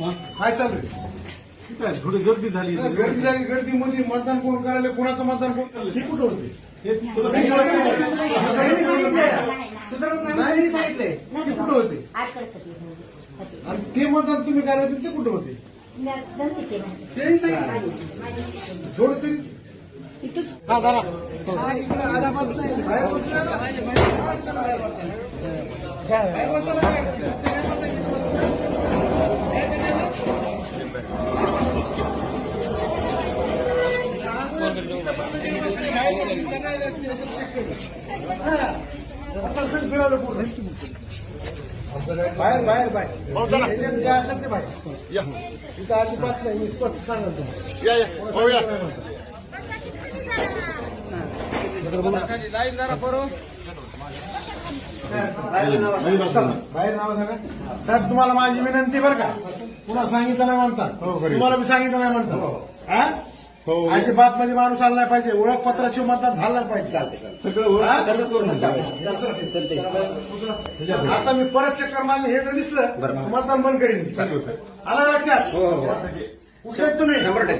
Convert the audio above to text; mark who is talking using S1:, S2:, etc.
S1: काय चालू आहे?
S2: काय थोडी गर्दी झाली.
S1: गर्दी झाली गर्दी मध्ये मतदान कोण करायला कोणाचं मतदान कोण करायला? हे कुठं होते?
S2: हे
S3: सांगितलंय.
S1: ते कुठं होते. आणि ते मतदान तुम्ही करायला होते ते कुठं होते?
S4: जमते ते माहिती.
S3: त्यांनी सांगितलं.
S4: माझी-
S1: जोड तरी. बाहेर बसला बाहेर पूर्ण. बाहेर बाहेर बाहेर जे असतात ते बाहेर अजिबात नाही मी स्पष्ट सांगत तुम्हाला.
S5: या
S1: बाहेर नाव सांगा साहेब तुम्हाला माझी विनंती बरं का पुन्हा सांगितलं नाही म्हणतात तुम्हाला मी सांगितलं नाही म्हणतात हा. अजिबात म्हणजे माणूस आला नाही पाहिजे. ओळखपत्राशिवाय मतदान झालं नाही पाहिजे.
S5: सगळं
S1: हा? आता मी परत चक्कर मारली हे जर दिसलं तर मतदान बंद करीन. आलं लक्षात? कुठे आहेत तुम्ही.